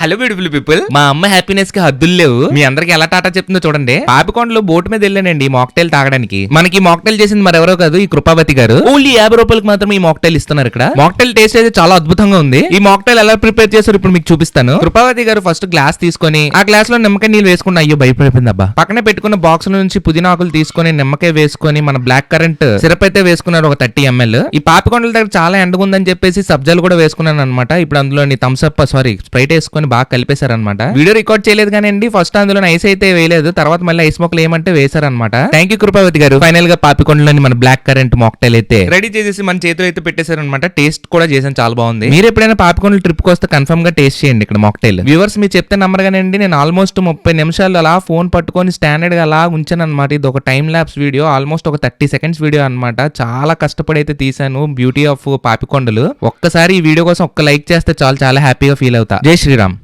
Hello beautiful people మా అమ్మ హ్యాపీనెస్కి హద్దులు లేవు. మీ అందరికి ఎలా టాటా చెప్తుందో చూడండి. పాపికొండలో బోట్ మీద వెళ్ళానండి మాక్టైల్ తాగడానికి. మనకి మాక్టైల్ చేసింది మరెవరో కాదు ఈ కృపావతి గారు. ఓన్లీ యాభై రూపాయలకి మాత్రం ఈ మాక్టైల్ ఇస్తున్నారు ఇక్కడ. మాక్టైల్ టేస్ట్ అయితే చాలా అద్భుతంగా ఉంది. ఈ మాక్టైల్ ఎలా ప్రిపేర్ చేశారు ఇప్పుడు మీకు చూపిస్తాను. కృపావతి గారు ఫస్ట్ గ్లాస్ తీసుకొని ఆ గ్లాస్లో నిమ్మకాయ నీళ్ళు వేసుకున్న అయ్యో భయపడిపోయింది అబ్బా. పక్కనే పెట్టుకున్న బాక్స్ నుంచి పుదీనా ఆకులు తీసుకొని నిమ్మకాయ వేసుకొని మన బ్లాక్ కరెంట్ సిరప్ అయితే వేసుకున్నారు ఒక థర్టీ ఎంఎల్ ఈ పాపికొండల దగ్గర చాలా ఎండగా ఉందని చెప్పేసి సబ్జాలు కూడా వేసుకున్నాను అనమాట ఇప్పుడు అందులో థమ్స్ అప్ సారీ స్ప్రైట్ వేసుకొని బాగా కలిపేశారనమాట వీడియో రికార్డ్ చేయలేదు కానీ అండి ఫస్ట్ అందులో ఐస్ అయితే వేయలేదు తర్వాత మళ్ళీ ఐస్ మొక్కలు ఏమంటే వేశారనమాట థ్యాంక్ యూ కృపావతి గారు. ఫైనల్గా పాపికొండలోని మన బ్లాక్ కరెంట్ మాక్టైల్ అయితే రెడీ చేసేసి మన చేతులు అయితే పెట్టేశారనమాట టేస్ట్ కూడా చేసాను చాలా బాగుంది. మీరు ఎప్పుడైనా పాపికొండలు ట్రిప్ వస్తే కన్ఫర్మ్గా టేస్ట్ చేయండి ఇక్కడ మాక్టైల్ వ్యూవర్స్ మీరు చెప్తే నమ్మరు కానీ అండి నేను ఆల్మోస్ట్ ముప్పై నిమిషాలు అలా ఫోన్ పట్టుకొని స్టాండర్డ్గా అలా ఉంచాను అనమాట ఇది ఒక టైం ల్యాబ్స్ వీడియో ఆల్మోస్ట్ ఒక థర్టీ సెకండ్స్ వీడియో అనమాట చాలా కష్టపడి అయితే తీసాను బ్యూటీ ఆఫ్ పాపికొండలు. ఒక్కసారి ఈ వీడియో కోసం ఒక్క లైక్ చేస్తే చాలా చాలా హ్యాపీగా ఫీల్ అవుతా. జై శ్రీరామ్.